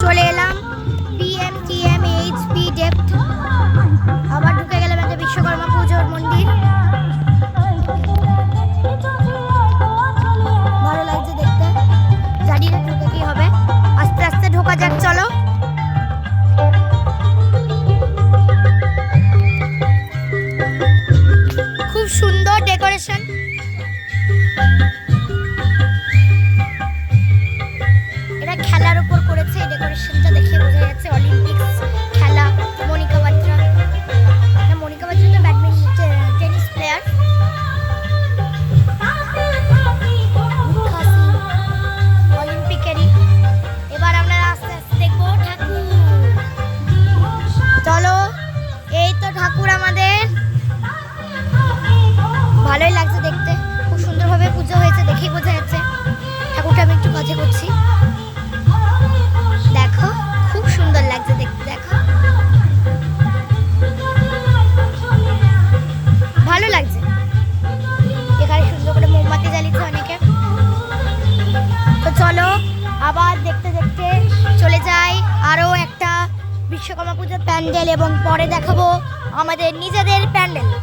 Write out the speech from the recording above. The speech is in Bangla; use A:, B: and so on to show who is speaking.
A: চলে এলাম। পিএমটিএম এইচপি ডেপ্থ আবার ঢুকে গেলাম একটা বিশ্বকর্মা পুজোর মন্দির। ভালো লাগছে দেখতে। জানি না ঢুকে কি হবে। আস্তে আস্তে ঢোকা যাক, চলো। খুব সুন্দর ডেকোরেশন। যাই আরও একটা বিশ্বকর্মা পুজোর প্যান্ডেল এবং পরে দেখাবো আমাদের নিজেদের প্যান্ডেল।